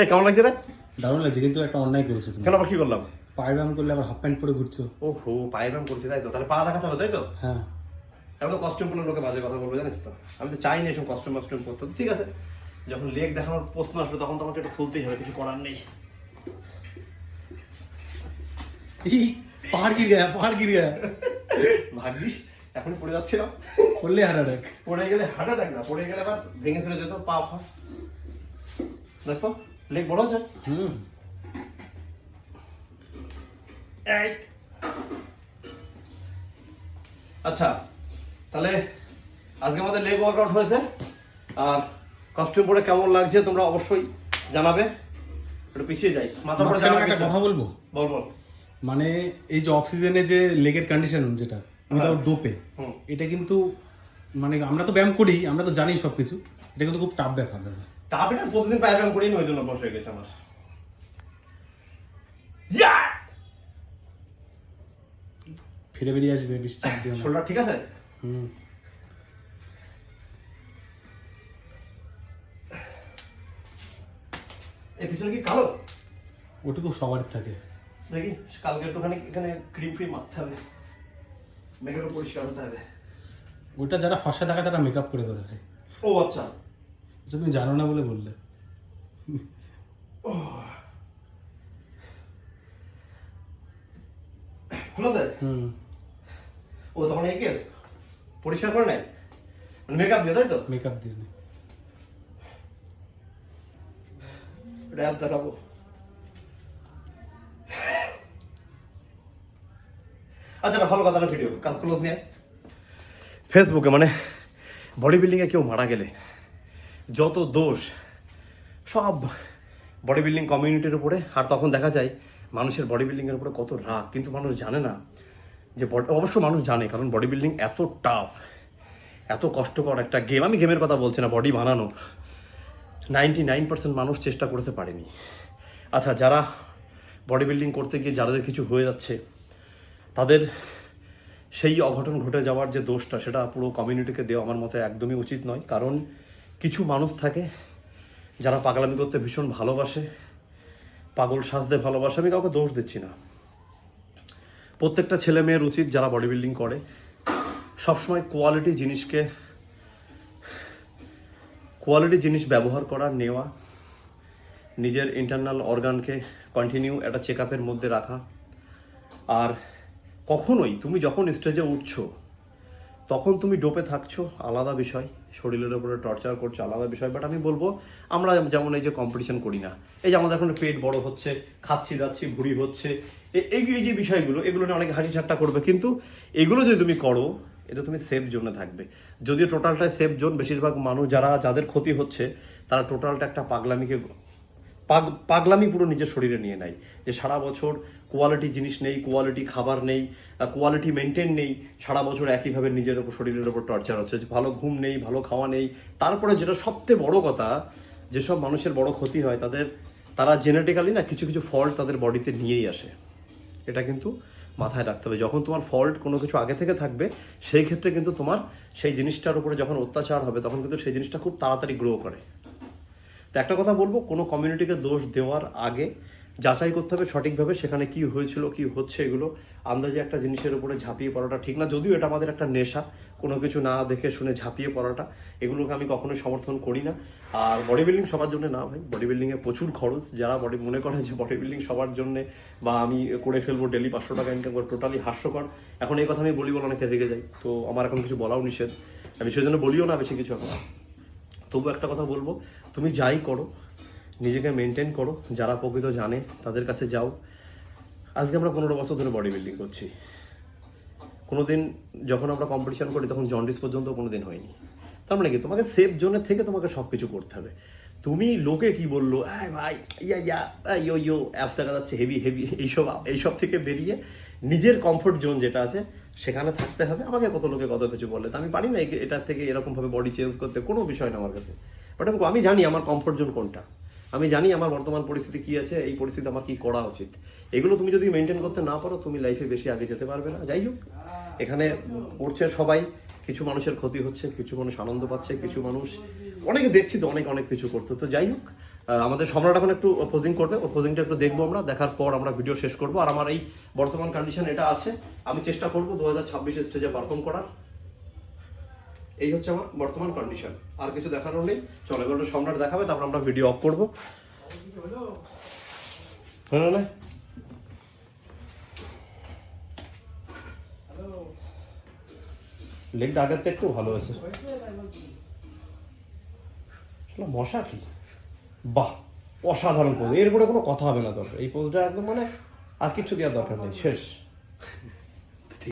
এই কেমন লাগছে রে? দারুণ লাগছে কিন্তু একটা অন্যায় করেছ তুমি। কেন আবার কি করলাম? পায়ে ব্যায়াম করলে আবার হাফ প্যান্ট পরে ঘুরছো। ও হো পায়ে ব্যায়াম করছি তাই তো? তাহলে পা দেখাতে হবে তাই তো? হ্যাঁ। এখন তো কস্টিউম পরলে লোকে বাজে কথা বলবে জানিস তো? আমি তো চাই না এসব কস্টিউম কস্টিউম করতে ঠিক আছে। যখন লেগ দেখানোর প্রশ্ন আসবে তখন তো আমাকে একটু খুলতেই হবে কিছু করার নেই। পাহাড় গির গয়া পাহাড় গির গয়া ভাগ্যিস এখন পড়ে যাচ্ছিলাম। করলে হার্ট অ্যাটাক পড়ে গেলে হার্ট অ্যাটাক না পড়ে গেলে আবার ভেঙে ফেলে যেত পা ফা দেখো লেগ বড় হচ্ছে হুম। আচ্ছা তাহলে আজকে আমাদের লেগ ওয়ার্কআউট হয়েছে। আর কস্টিউম পরে কেমন লাগছে তোমরা অবশ্যই জানাবে। একটু পিছিয়ে যাই। মাথা পরে একটা কথা বলব? বল বল। মানে এই যে অফ সিজনে যে লেগের কন্ডিশন যেটা উইদাউট ডোপে হুম। এটা কিন্তু মানে আমরা তো ব্যায়াম করি আমরা তো জানি সবকিছু। এটা কিন্তু খুব টাফ ব্যাপার দাদা। টাপে প্রতিদিন পায়ে ব্যায়াম করি ওই জন্য বসে গেছে আমার। ফিরে বেরিয়ে আসবে বেশি চাপ দিও শোল্ডার ঠিক আছে? হুম। এই পিছনে কি কালো? ওটা তো সবার থাকে। দেখি কালকে একটুখানি এখানে ক্রিম ফ্রিম মারতে হবে। মেঘেরও পরিষ্কার হতে হবে। ওটা যারা ফসা থাকে তারা মেকআপ করে দেবে ও আচ্ছা। তুমি জানো না বলে বললে। হলো স্যার? হুম। ও তখন এই কেস পরিষ্কার করে নেয়? মানে মেকআপ দিয়ে তাই তো? মেকআপ দিয়ে দিই। অ্যাপ দেখাবো। আচ্ছা ভালো কথা না ভিডিও কাজ ক্লোজ নিয়ে ফেসবুকে মানে বডি বিল্ডিংয়ে কেউ মারা গেলে যত দোষ, সব বডি বিল্ডিং কমিউনিটির উপরে, আর তখন দেখা যায় মানুষের বডি বিল্ডিংয়ের উপরে কত রাগ। কিন্তু মানুষ জানে না যে অবশ্য মানুষ জানে, কারণ বডি বিল্ডিং এত টাফ এত কষ্টকর একটা গেম আমি গেমের কথা বলছি না বডি বানানো। নাইনটি নাইন পার্সেন্ট মানুষ চেষ্টা করতে পারেনি। আচ্ছা যারা বডি বিল্ডিং করতে গিয়ে যাদের কিছু হয়ে যাচ্ছে, তাদের সেই অঘটন ঘটে যাওয়ার যে দোষটা, সেটা পুরো কমিউনিটিকে দেওয়া আমার মতে একদমই উচিত নয়। কারণ কিছু মানুষ থাকে যারা পাগলামি করতে ভীষণ ভালোবাসে, পাগল সাজতে ভালোবাসে, আমি কাউকে দোষ দিচ্ছি না। প্রত্যেকটা ছেলে মেয়ের উচিত যারা বডি বিল্ডিং করে, সবসময় কোয়ালিটি জিনিসকে কোয়ালিটি জিনিস ব্যবহার করা, নেওয়া, নিজের ইন্টারনাল অর্গানকে কন্টিনিউ একটা চেক আপের মধ্যে রাখা। আর কখনোই তুমি যখন স্টেজে উঠছো, তখন তুমি ডোপে থাকছো, আলাদা বিষয়। শরীরের উপরে টর্চার করছে, আলাদা বিষয় বাট আমি বলব, আমরা যেমন এই যে কম্পিটিশন করি না, এই যে আমাদের এখন পেট বড় হচ্ছে, খাচ্ছি দাচ্ছি ভুড়ি হচ্ছে এই এই যে বিষয়গুলো, এগুলো নিয়ে অনেক হাসি ঠাট্টা করবে, কিন্তু এগুলো যদি তুমি করো, এটা তুমি সেফ জোনে থাকবে। যদিও টোটালটাই সেফ জোন বেশিরভাগ মানুষ যারা, যাদের ক্ষতি হচ্ছে, তারা টোটালটা একটা পাগলামিকে, পাগ, পাগলামি পুরো নিজের শরীরে নিয়ে নেয়। যে সারা বছর কোয়ালিটি জিনিস নেই কোয়ালিটি খাবার নেই কোয়ালিটি মেনটেন নেই, সারা বছর একইভাবে নিজের ওপর, শরীরের ওপর টর্চার হচ্ছে। ভালো ঘুম নেই, ভালো খাওয়া নেই, তারপরে যেটা সবচেয়ে বড় কথা, যেসব মানুষের বড় ক্ষতি হয়, তাদের, তারা জেনেটিক্যালি না কিছু কিছু ফল্ট তাদের বডিতে নিয়েই আসে। এটা কিন্তু মাথায় রাখতে হবে। যখন তোমার ফল্ট কোনো কিছু আগে থেকে থাকবে, সেই ক্ষেত্রে কিন্তু তোমার সেই জিনিসটার উপরে যখন অত্যাচার হবে, তখন কিন্তু সেই জিনিসটা খুব তাড়াতাড়ি গ্রো করে। তো একটা কথা বলব, কোনো কমিউনিটিকে দোষ দেওয়ার আগে যাচাই করতে হবে সঠিকভাবে সেখানে কি হয়েছিল, কি হচ্ছে এগুলো। আন্দাজে একটা জিনিসের উপরে ঝাঁপিয়ে পড়াটা ঠিক না, যদিও এটা আমাদের একটা নেশা, কোনো কিছু না দেখে শুনে ঝাঁপিয়ে পড়াটা, এগুলোকে আমি কখনোই সমর্থন করি না। আর বডি বিল্ডিং সবার জন্য না ভাই বডি বিল্ডিংয়ে প্রচুর খরচ। যারা বডি মনে করে যে বডি বিল্ডিং সবার জন্য বা আমি করে ফেলব ডেলি পাঁচশো টাকা ইনকাম করে টোটালি হাস্যকর। এখন এই কথা আমি বলি বলে অনেকে রেগে যাই তো আমার এখন কিছু বলাও নিষেধ। আমি সেজন্য বলিও না বেশি কিছু এখন। তবু একটা কথা বলব, তুমি যাই করো নিজেকে মেনটেন করো, যারা প্রকৃত জানে, তাদের কাছে যাও। আজকে আমরা পনেরো বছর ধরে বডি বিল্ডিং করছি। কোনোদিন যখন আমরা কম্পিটিশন করি, তখন জন্ডিস পর্যন্ত কোনোদিন হয়নি। তার মানে কি, তোমাকে সেফ জোনের থেকে তোমাকে সব কিছু করতে হবে। তুমি লোকে কি বলল হ্যাঁ ভাই, ইয়া ইয়া ইয়ো ইয়ো অ্যাপস দেখা যাচ্ছে হেভি হেভি এইসব এইসব থেকে বেরিয়ে নিজের কমফোর্ট জোন যেটা আছে, সেখানে থাকতে হবে। আমাকে কত লোকে কত কিছু বললে আমি পারি না এটা থেকে এরকমভাবে বডি চেঞ্জ করতে, কোনো বিষয় না আমার কাছে। বাট আমি জানি আমার কমফোর্ট জোন কোনটা। আমি জানি আমার বর্তমান পরিস্থিতি কি আছে, এই পরিস্থিতি আমার কি করা উচিত। এগুলো তুমি যদি মেনটেন করতে না পারো, তুমি লাইফে বেশি আগে যেতে পারবে না। যাই হোক, এখানে পড়ছে সবাই, কিছু মানুষের ক্ষতি হচ্ছে, কিছু মানুষ আনন্দ পাচ্ছে, কিছু মানুষ, অনেকে দেখছি তো অনেক অনেক কিছু করতে। তো যাই হোক আমাদের সম্রাট এখন একটু পোজিং করবে ওর পোজিংটা একটু দেখব আমরা, দেখার পর আমরা ভিডিও শেষ করব। আর আমার এই বর্তমান কন্ডিশন এটা আছে, আমি চেষ্টা করব দু হাজার ছাব্বিশে স্টেজে পারফর্ম করার। এই হচ্ছে আমার বর্তমান কন্ডিশন আর কিছু দেখানোর নেই। চলো, এবার সম্রাট দেখাবে, তারপর আমরা ভিডিও অফ করব। হ্যাঁ লেগটা আগের থেকে একটু ভালো হয়েছে। মশা কি? বাহ, অসাধারণ পোজ এরপরে কোনো কথা হবে না দরকার এই পোজটা একদম মানে আর কিছু দেওয়ার দরকার নেই। শেষ।